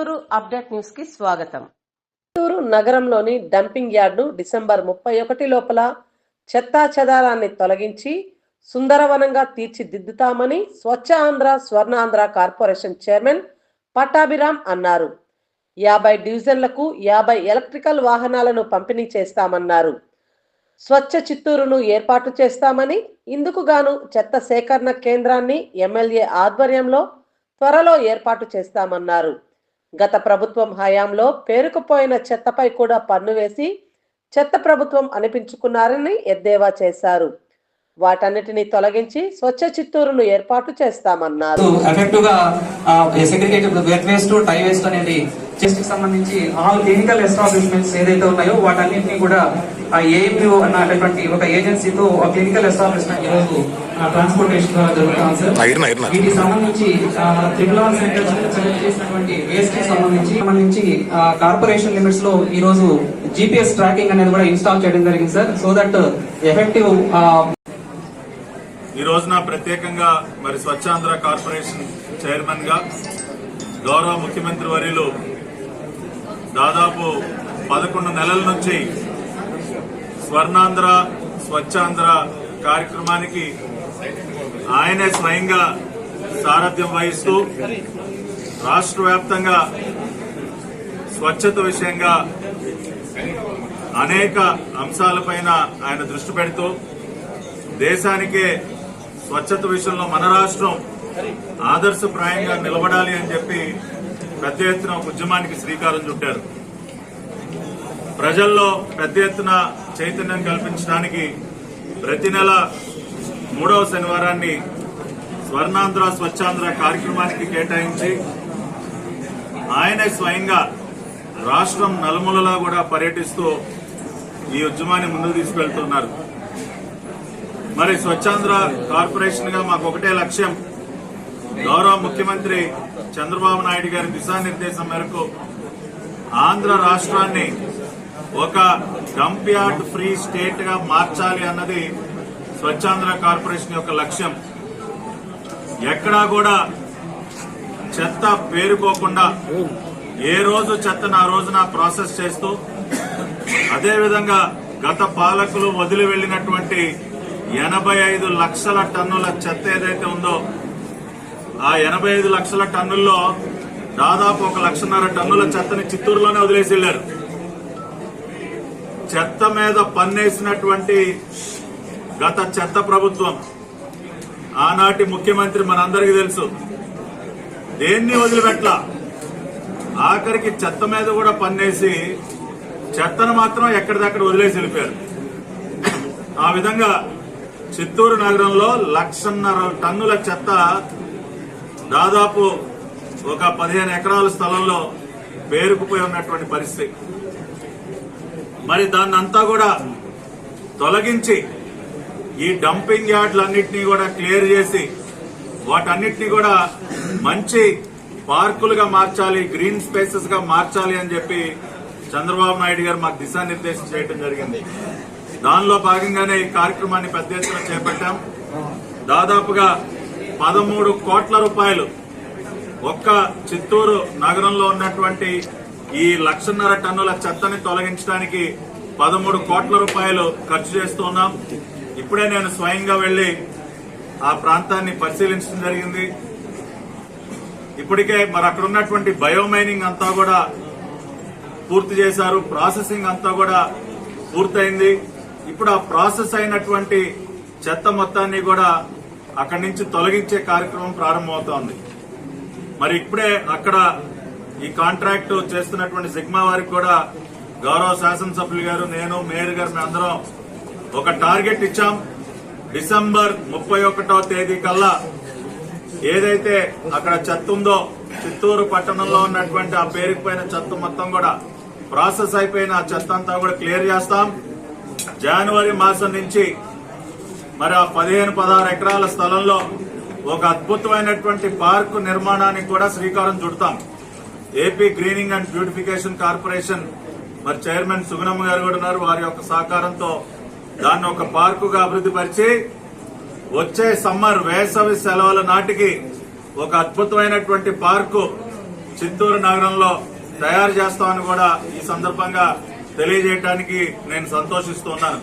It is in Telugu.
చిత్తూరు అప్డేట్ న్యూస్కి స్వాగతం. చిత్తూరు నగరంలోని డంపింగ్ యార్డ్ను డిసెంబర్ ముప్పై ఒకటి లోపల చెత్తా చెదారాన్ని తొలగించి సుందరవనంగా తీర్చిదిద్దుతామని స్వచ్ఛ ఆంధ్ర స్వర్ణాంధ్ర కార్పొరేషన్ చైర్మన్ పట్టాభిరామ్ అన్నారు. యాభై డివిజన్లకు యాభై ఎలక్ట్రికల్ వాహనాలను పంపిణీ చేస్తామన్నారు. స్వచ్ఛ చిత్తూరును ఏర్పాటు చేస్తామని ఇందుకు గాను చెత్త సేకరణ కేంద్రాన్ని ఎమ్మెల్యే ఆధ్వర్యంలో త్వరలో ఏర్పాటు చేస్తామన్నారు. గత ప్రభుత్వం హయాంలో పేరుకుపోయిన చెత్తపై కూడా పన్ను వేసి చెత్త ప్రభుత్వం అనిపించుకున్నారని ఎద్దేవా చేశారు. వాటన్నిటిని తొలగించి స్వచ్ఛ చిత్తూరును ఏర్పాటు చేస్తామన్నారు. ఎఫెక్టివ్గా segregated wet waste dry waste అనేది చెస్ట్కి సంబంధించి ఆల్ క్లినికల్ ఎస్టాబ్లిష్మెంట్స్ ఏదైతే ఉన్నాయో వాటన్నిటిని కూడా ఆ ఏఎంయూ అన్నటువంటి ఒక ఏజెన్సీతో క్లినికల్ ఎస్టాబ్లిష్మెంట్ ఈ రోజు ట్రాన్స్పోర్టేషన్ ద్వారా జరుగుతాం సార్ వీటికి సంబంధించి త్రిపుల్ ఆర్ సెంటర్ సెలెక్ట్ చేసినటువంటి వేస్ట్కి సంబంధించి సంబంధించి కార్పొరేషన్ లిమిట్స్లో ఈ రోజు జీపీఎస్ ట్రాకింగ్ అనేది కూడా ఇన్స్టాల్ చేయడం జరిగింది సార్ సో దట్ ఎఫెక్టివ్ ఈ రోజున ప్రత్యేకంగా మరి స్వచ్ఛాంధ్ర కార్పొరేషన్ చైర్మన్గా గౌరవ ముఖ్యమంత్రి వర్యులు దాదాపు పదకొండు నెలల నుంచి స్వర్ణాంధ్ర స్వచ్ఛాంధ్ర కార్యక్రమానికి ఆయనే స్వయంగా సారథ్యం వహిస్తూ రాష్ట్ర వ్యాప్తంగా స్వచ్ఛత విషయంగా అనేక అంశాలపైన ఆయన దృష్టి పెడుతూ దేశానికే స్వచ్ఛత విషయంలో మన రాష్ట్రం ఆదర్శప్రాయంగా నిలబడాలి అని చెప్పి పెద్ద ఎత్తున ఒక ఉద్యమానికి శ్రీకారం చుట్టారు. ప్రజల్లో పెద్ద ఎత్తున చైతన్యం కల్పించడానికి ప్రతి నెల మూడవ శనివారాన్ని స్వర్ణాంధ్ర స్వచ్ఛాంధ్ర కార్యక్రమానికి కేటాయించి ఆయనే స్వయంగా రాష్ట్రం నలుమూలలా కూడా పర్యటిస్తూ ఈ ఉద్యమాన్ని ముందుకు తీసుకెళ్తున్నారు. మరి స్వచ్ఛాంధ్ర కార్పొరేషన్గా మాకు ఒకటే లక్ష్యం గౌరవ ముఖ్యమంత్రి చంద్రబాబు నాయుడు గారి దిశానిర్దేశం మేరకు ఆంధ్ర రాష్ట్రాన్ని ఒక డంప్యార్డ్ ఫ్రీ స్టేట్గా మార్చాలి అన్నది స్వచ్ఛాంధ్ర కార్పొరేషన్ యొక్క లక్ష్యం. ఎక్కడా కూడా చెత్త పేరుకోకుండా ఏ రోజు చెత్తను ఆ రోజున ప్రాసెస్ చేస్తూ అదేవిధంగా గత పాలకులు వదిలి వెళ్ళినటువంటి ఎనభై ఐదు లక్షల టన్నుల చెత్త ఏదైతే ఉందో ఆ ఎనభై ఐదు లక్షల టన్నుల్లో దాదాపు ఒక లక్షన్నర టన్నుల చెత్తని చిత్తూరులోనే వదిలేసి వెళ్ళారు చెత్త మీద పన్నేసినటువంటి గత చెత్త ప్రభుత్వం ఆనాటి ముఖ్యమంత్రి మనందరికీ తెలుసు. దేన్ని వదిలిపెట్ల? ఆఖరికి చెత్త మీద కూడా పన్నేసి చెత్తను మాత్రం ఎక్కడిదక్కడ వదిలేసి వెళ్ళిపోయారు. ఆ విధంగా చిత్తూరు నగరంలో లక్షన్నర టన్నుల చెత్త దాదాపు ఒక పదిహేను ఎకరాల స్థలంలో పేరుకుపోయి ఉన్నటువంటి పరిస్థితి. మరి దాన్ని అంతా కూడా తొలగించి ఈ డంపింగ్ యార్డ్లన్నింటినీ కూడా క్లియర్ చేసి వాటన్నిటినీ కూడా మంచి పార్కులుగా మార్చాలి గ్రీన్ స్పేసెస్గా మార్చాలి అని చెప్పి చంద్రబాబు నాయుడు గారు మాకు దిశానిర్దేశం చేయడం జరిగింది. దానిలో భాగంగానే ఈ కార్యక్రమాన్ని పెద్ద ఎత్తున చేపట్టాం. దాదాపుగా పదమూడు కోట్ల రూపాయలు ఒక్క చిత్తూరు నగరంలో ఉన్నటువంటి ఈ లక్షన్నర టన్నుల చెత్తని తొలగించడానికి పదమూడు కోట్ల రూపాయలు ఖర్చు చేస్తున్నాం ఇప్పుడే నేను స్వయంగా వెళ్ళి ఆ ప్రాంతాన్ని పరిశీలించడం జరిగింది. ఇప్పటికే మరి అక్కడ ఉన్నటువంటి బయోమైనింగ్ అంతా కూడా పూర్తి చేశారు. ప్రాసెసింగ్ అంతా కూడా పూర్తయింది. ఇప్పుడు ఆ ప్రాసెస్ అయినటువంటి చెత్త మొత్తాన్ని కూడా అక్కడి నుంచి తొలగించే కార్యక్రమం ప్రారంభమవుతోంది. మరి ఇప్పుడే అక్కడ ఈ కాంట్రాక్ట్ చేస్తున్నటువంటి సిగ్మా వారికి కూడా గౌరవ శాసనసభ్యులు గారు నేను మేయర్ గారు అందరం ఒక టార్గెట్ ఇచ్చాం. డిసెంబర్ ముప్పై ఒకటో తేదీ కల్లా ఏదైతే అక్కడ చెత్త ఉందో చిత్తూరు పట్టణంలో ఉన్నటువంటి ఆ పేరుకుపోయిన చెత్త మొత్తం కూడా ప్రాసెస్ అయిపోయిన ఆ చెత్త అంతా కూడా క్లియర్ చేస్తాం. జనవరి మాసం నుంచి మరి ఆ పదిహేను పదహారు ఎకరాల స్థలంలో ఒక అద్భుతమైనటువంటి పార్కు నిర్మాణానికి కూడా శ్రీకారం చుడతాం. AP greening and beautification corporation మరి చైర్మన్ సుగుణమ్మ గారు కూడా ఉన్నారు వారి యొక్క సహకారంతో దాన్ని ఒక పార్కుగా అభివృద్ధి పరిచి వచ్చే సమ్మర్ వేసవి సెలవుల నాటికి ఒక అద్భుతమైనటువంటి పార్కు చిత్తూరు నగరంలో తయారు చేస్తామని కూడా ఈ సందర్భంగా తెలియజేయడానికి నేను సంతోషిస్తున్నాను